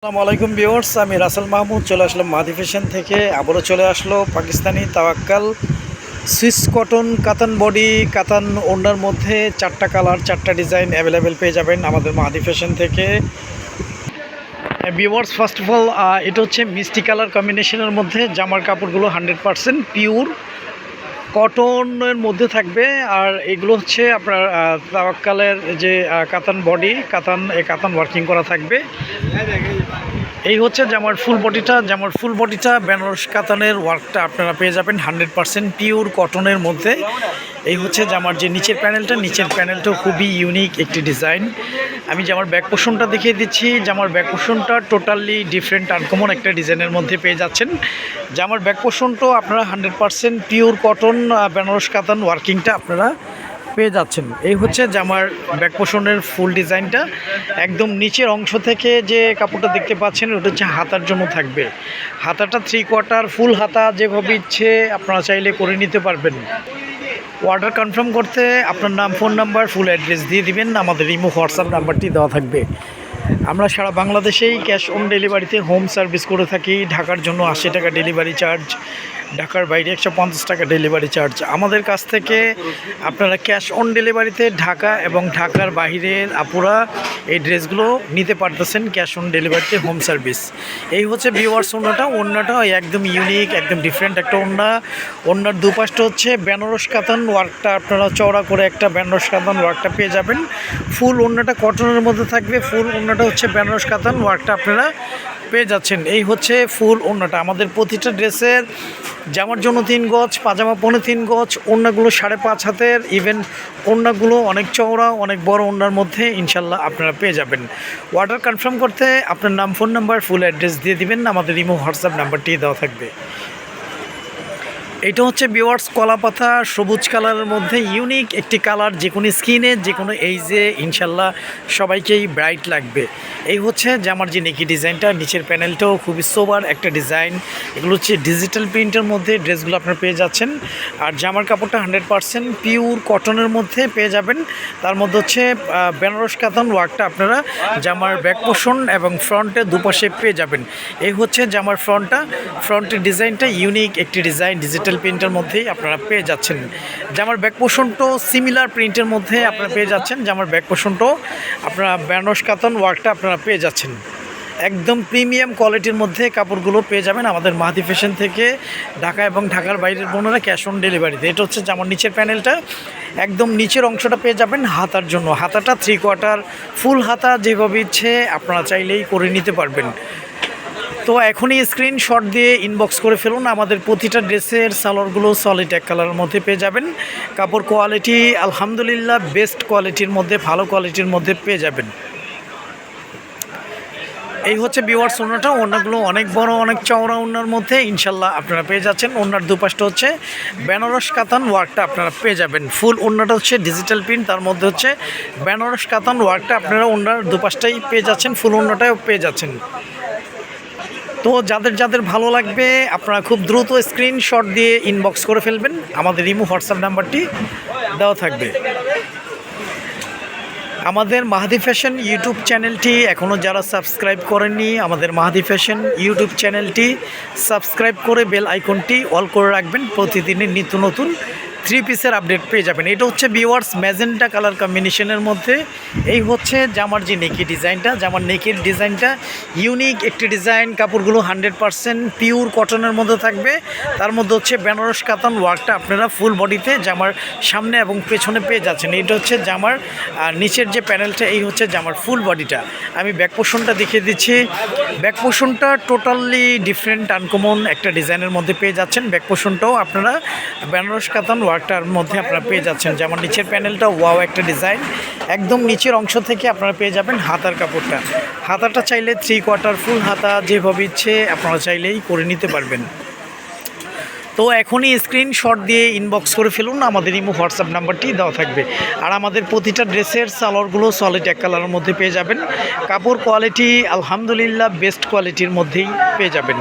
আসসালামু আলাইকুম ভিউয়ার্স, আমি রাসেল মাহমুদ, চলে আসলাম মাদি ফ্যাশন থেকে। আবারও চলে আসলো পাকিস্তানি তাওয়াক্কাল। সুইস কটন, কাতান বডি, কাতান ওনার মধ্যে চারটা কালার, চারটা ডিজাইন অ্যাভেলেবেল পেয়ে যাবেন আমাদের মাদি ফ্যাশন থেকে। ভিউয়ার্স ফার্স্ট অফ অল এটা হচ্ছে মিষ্টি কালার কম্বিনেশনের মধ্যে জামার কাপড়গুলো হান্ড্রেড পারসেন্ট পিওর কটনের মধ্যে থাকবে, আর এগুলো হচ্ছে আপনার তাবাক্কালের যে কাতান বডি কাতান কাতান ওয়ার্কিং করা থাকবে। এই হচ্ছে জামার ফুল বডিটা জামার ফুল বডিটা বেনারস কাতানের ওয়ার্কটা আপনারা পেয়ে যাবেন হান্ড্রেড পারসেন্ট পিওর কটনের মধ্যে। এই হচ্ছে জামার যে নিচের প্যানেলটা, নিচের প্যানেলটাও খুবই ইউনিক একটি ডিজাইন। আমি জামার ব্যাক পোষণটা দেখিয়ে দিচ্ছি জামার ব্যাক পোষণটা টোটালি ডিফারেন্ট, আনকমন একটা ডিজাইনের মধ্যে পেয়ে যাচ্ছেন। জামার ব্যাক পোষণটাও আপনারা hundred percent pure cotton Banaras কাতান ওয়ার্কিংটা আপনারা পেয়ে যাচ্ছেন। এই হচ্ছে জামার ব্যাক পোষণের ফুল ডিজাইনটা। একদম নিচের অংশ থেকে যে কাপড়টা দেখতে পাচ্ছেন, ওটা হচ্ছে হাতার জন্য থাকবে। হাতাটা থ্রি কোয়ার্টার ফুল হাতা যেভাবে ইচ্ছে আপনারা চাইলে করে নিতে পারবেন। অর্ডার কনফার্ম করতে আপনার নাম ফোন নাম্বার ফুল অ্যাড্রেস দিয়ে দিবেন। আমাদের ইমো, হোয়াটসঅ্যাপ নাম্বারটি দেওয়া থাকবে। আমরা সারা বাংলাদেশেই ক্যাশ অন ডেলিভারিতে হোম সার্ভিস করে থাকি। ঢাকার জন্য আশি টাকা ডেলিভারি চার্জ ঢাকার বাইরে একশো পঞ্চাশ টাকা ডেলিভারি চার্জ আমাদের কাছ থেকে আপনারা ক্যাশ অন ডেলিভারিতে ঢাকা এবং ঢাকার বাইরের আপুরা এই ড্রেসগুলো নিতে পারতেছেন ক্যাশ অন ডেলিভারিতে হোম সার্ভিস এই হচ্ছে ভিওয়ার্স ওনাটা ওনাটা একদম ইউনিক একদম ডিফারেন্ট একটা ওনা ওনার দুপাশটা হচ্ছে বেনারস কাতান ওয়ার্কটা, আপনারা চওড়া করে একটা বেনারস কাতান ওয়ার্কটা পেয়ে যাবেন। ফুল ওনাটা কটনের মধ্যে থাকবে, ফুল ওনাটা হচ্ছে বেনারস কাতান ওয়ার্কটা আপনারা পেয়ে যাচ্ছেন। এই হচ্ছে ফুল ওড়নাটা। আমাদের প্রতিটা ড্রেসের জামার জন্য তিন গজ, পাজামা পনেরো তিন গজ, ওড়নাগুলো সাড়ে পাঁচ হাতের। ইভেন ওড়নাগুলো অনেক চওড়া, অনেক বড় ওড়নার মধ্যে ইনশাল্লাহ আপনারা পেয়ে যাবেন। অর্ডার কনফার্ম করতে আপনার নাম ফোন নাম্বার ফুল অ্যাড্রেস দিয়ে দিবেন। আমাদের ইমো হোয়াটসঅ্যাপ নাম্বারটি দেওয়া থাকবে। এটা হচ্ছে বিওয়ার্স কলা পাতা সবুজ কালারের মধ্যে ইউনিক একটি কালার, যে কোনো স্কিনে, যে কোনো এইজে, ইনশাল্লাহ সবাইকেই ব্রাইট লাগবে। এই হচ্ছে জামার যে নেকি ডিজাইনটা, নিচের প্যানেলটাও খুবই সোবার একটা ডিজাইন। এগুলো হচ্ছে ডিজিটাল প্রিন্টের মধ্যে ড্রেসগুলো আপনারা পেয়ে যাচ্ছেন। আর জামার কাপড়টা হান্ড্রেড পারসেন্ট পিওর কটনের মধ্যে পেয়ে যাবেন। তার মধ্যে হচ্ছে বেনারস কাতান ওয়ার্কটা আপনারা জামার ব্যাক পোষণ এবং ফ্রন্টে দুপাশে পেয়ে যাবেন। এই হচ্ছে জামার ফ্রন্টটা। ফ্রন্টের ডিজাইনটা ইউনিক একটি ডিজাইন, ডিজিটাল প্রিন্টের মধ্যেই আপনারা পেয়ে যাচ্ছেন। জামার ব্যাক পোষণটাও সিমিলার প্রিন্টের মধ্যে আপনারা পেয়ে যাচ্ছেন। জামার ব্যাক পোষণটাও আপনারা বেনারস কাতান ওয়ার্কটা আপনারা পেয়ে যাচ্ছেন। একদম প্রিমিয়াম কোয়ালিটির মধ্যে কাপড়গুলো পেয়ে যাবেন আমাদের মাহাদি ফ্যাশন থেকে ঢাকা এবং ঢাকার বাইরের বোনেরা ক্যাশ অন ডেলিভারিতে এটা হচ্ছে জামার নিচের প্যানেলটা একদম নিচের অংশটা পেয়ে যাবেন হাতার জন্য। হাতাটা থ্রি কোয়ার্টার ফুল হাতা যেভাবে ইচ্ছে আপনারা চাইলেই করে নিতে পারবেন। তো এখনই স্ক্রিনশট দিয়ে ইনবক্স করে ফেলুন। আমাদের প্রতিটা ড্রেসের সালোয়ারগুলো সলিড এক কালারের মধ্যে পেয়ে যাবেন। কাপড় কোয়ালিটি আলহামদুলিল্লাহ বেস্ট কোয়ালিটির মধ্যে, ভালো কোয়ালিটির মধ্যে পেয়ে যাবেন। এই হচ্ছে বিওয়ার্স ওনাটা ওনাগুলো অনেক বড়, অনেক চওড়া ওনার মধ্যে ইনশাল্লাহ আপনারা পেয়ে যাচ্ছেন। ওনার দুপাশটা হচ্ছে বেনারস কাতান ওয়ার্কটা আপনারা পেয়ে যাবেন। ফুল ওনাটা হচ্ছে ডিজিটাল প্রিন্ট তার মধ্যে হচ্ছে বেনারস কাতান ওয়ার্কটা আপনারা ওনার দুপাশটাই পেয়ে যাচ্ছেন, ফুল ওনাটাও পেয়ে যাচ্ছেন। তো যাদের যাদের ভালো লাগবে, আপনারা খুব দ্রুত স্ক্রিনশট দিয়ে ইনবক্স করে ফেলবেন। আমাদের ইমো হোয়াটসঅ্যাপ নাম্বারটি দেওয়া থাকবে। আমাদের মাহাদি ফ্যাশন ইউটিউব চ্যানেলটি এখনও যারা সাবস্ক্রাইব করেননি, আমাদের মাহাদি ফ্যাশন ইউটিউব চ্যানেলটি সাবস্ক্রাইব করে বেল আইকনটি অল করে রাখবেন। প্রতিদিনের নিত্য নতুন থ্রি পিসের আপডেট পেয়ে যাবেন। এটা হচ্ছে বিওয়ার্স ম্যাজেন্টা কালার কম্বিনেশনের মধ্যে। এই হচ্ছে জামার যে নেকি ডিজাইনটা। জামার নেকের ডিজাইনটা ইউনিক একটি ডিজাইন কাপড়গুলো হান্ড্রেড পারসেন্ট পিওর কটনের মধ্যে থাকবে। তার মধ্যে হচ্ছে বেনারস কাতান ওয়ার্কটা আপনারা ফুল বডিতে জামার সামনে এবং পেছনে পেয়ে যাচ্ছেন। এটা হচ্ছে জামার নিচের যে প্যানেলটা এই হচ্ছে জামার ফুল বডিটা আমি ব্যাক পোষণটা দেখিয়ে দিচ্ছি। ব্যাক পোষণটা টোটালি ডিফারেন্ট আনকমন একটা ডিজাইনের মধ্যে পেয়ে যাচ্ছেন। ব্যাক পোষণটাও আপনারা বেনারস কাতান ওয়ার্কটার মধ্যে আপনারা পেয়ে যাচ্ছেন। যেমন নিচের প্যানেলটা ওয়াও একটা ডিজাইন একদম নিচের অংশ থেকে আপনারা পেয়ে যাবেন হাতার কাপড়টা। হাতাটা চাইলে থ্রি কোয়ার্টার ফুল হাতা যেভাবে ইচ্ছে আপনারা চাইলেই করে নিতে পারবেন। তো এখনই স্ক্রিনশট দিয়ে ইনবক্স করে ফেলুন, আমাদের ইমো হোয়াটসঅ্যাপ নাম্বারটি দেওয়া থাকবে। আর আমাদের প্রতিটা ড্রেসের সালোয়ারগুলো সলিড এক কালারের মধ্যে পেয়ে যাবেন। কাপড় কোয়ালিটি আলহামদুলিল্লাহ বেস্ট কোয়ালিটির মধ্যেই পেয়ে যাবেন।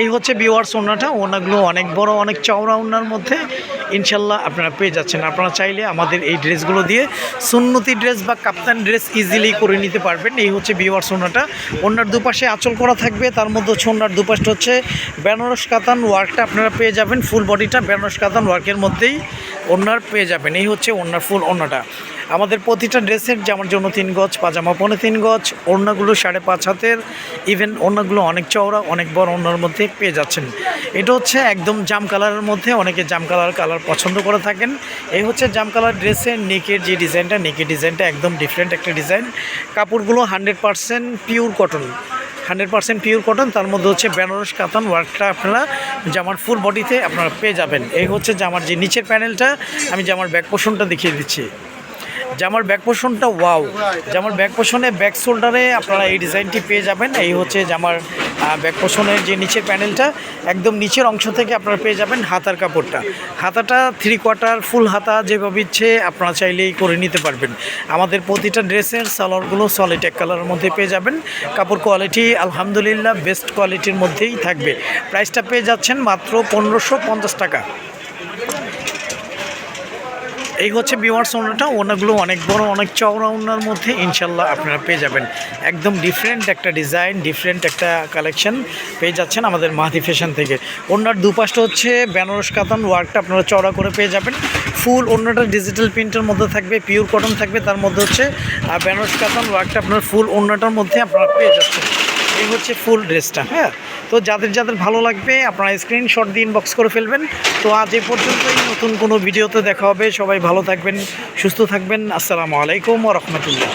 এই হচ্ছে বিওয়ার্স ওনাটা, ওনাগুলো অনেক বড়, অনেক চওড়া ওনার মধ্যে। ইনশাল্লাহ আপনারা পেয়ে যাচ্ছেন। আপনারা চাইলে আমাদের এই ড্রেসগুলো দিয়ে সুন্নতি ড্রেস বা কাপ্তান ড্রেস ইজিলি করে নিতে পারবেন। এই হচ্ছে বিওয়ার সোনাটা। ওনার দুপাশে আঁচল করা থাকবে। তার মধ্যে হচ্ছে ওনার দুপাশটা হচ্ছে বেনারস কাতান ওয়ার্কটা আপনারা পেয়ে যাবেন। ফুল বডিটা বেনারস কাতান ওয়ার্কের মধ্যেই ওনার পেয়ে যাবেন। এই হচ্ছে ওনার ফুল ওনাটা। আমাদের প্রতিটা ড্রেসের জামার জন্য তিন গজ, পাজামা পনে তিন গজ, ওড়নাগুলো সাড়ে পাঁচ হাতের ইভেন ওড়নাগুলো অনেক চওড়া, অনেক বড় ওড়নার মধ্যে পেয়ে যাচ্ছেন। এটা হচ্ছে একদম জাম কালারের মধ্যে, অনেকে জাম কালার কালার পছন্দ করে থাকেন। এই হচ্ছে জাম কালার ড্রেসের নেকের যে ডিজাইনটা, নেকের ডিজাইনটা একদম ডিফারেন্ট একটা ডিজাইন। কাপড়গুলো hundred percent pure cotton hundred percent pure cotton তার মধ্যে হচ্ছে বেনারস কাতান ওয়ার্কটা আপনারা জামার ফুল বডিতে আপনারা পেয়ে যাবেন। এই হচ্ছে জামার যে নিচের প্যানেলটা আমি জামার ব্যাক পোষণটা দেখিয়ে দিচ্ছি। জামার ব্যাক পোষণটা ওয়াও জামার ব্যাক পোষণে ব্যাক শোল্ডারে আপনারা এই ডিজাইনটি পেয়ে যাবেন। এই হচ্ছে জামার ব্যাক পোষণের যে নিচের প্যানেলটা একদম নিচের অংশ থেকে আপনারা পেয়ে যাবেন হাতার কাপড়টা। হাতাটা থ্রি কোয়ার্টার ফুল হাতা যেভাবে ইচ্ছে আপনারা চাইলেই করে নিতে পারবেন। আমাদের প্রতিটা ড্রেসের সালোয়ারগুলো সলিড এক কালারের মধ্যে পেয়ে যাবেন। কাপড় কোয়ালিটি আলহামদুলিল্লাহ বেস্ট কোয়ালিটির মধ্যেই থাকবে। প্রাইসটা পেয়ে যাচ্ছেন মাত্র পনেরোশো টাকা। এই হচ্ছে বিওয়ার্স ওনাটা ওনাগুলো অনেক বড়, অনেক চওড়া ওনার মধ্যে ইনশাল্লাহ আপনারা পেয়ে যাবেন। একদম ডিফারেন্ট একটা ডিজাইন ডিফারেন্ট একটা কালেকশন পেয়ে যাচ্ছেন আমাদের মাহাদি ফ্যাশন থেকে। ওনার দুপাশটা হচ্ছে বেনারস কাতান, ওয়ার্কটা আপনারা চওড়া করে পেয়ে যাবেন। ফুল ওনাটা ডিজিটাল প্রিন্টের মধ্যে থাকবে পিওর কটন থাকবে, তার মধ্যে হচ্ছে বেনারস কাতান, ওয়ার্কটা আপনার ফুল ওনাটার মধ্যে আপনারা পেয়ে যাচ্ছেন। এই হচ্ছে ফুল ড্রেসটা হ্যাঁ? তো যাদের যাদের ভালো লাগবে, আপনারা স্ক্রিনশট দিয়ে ইনবক্স করে ফেলবেন। তো আজ এ পর্যন্তই, নতুন কোনো ভিডিওতে দেখা হবে। সবাই ভালো থাকবেন, সুস্থ থাকবেন। আসসালামু আলাইকুম রহমতুল্লাহ।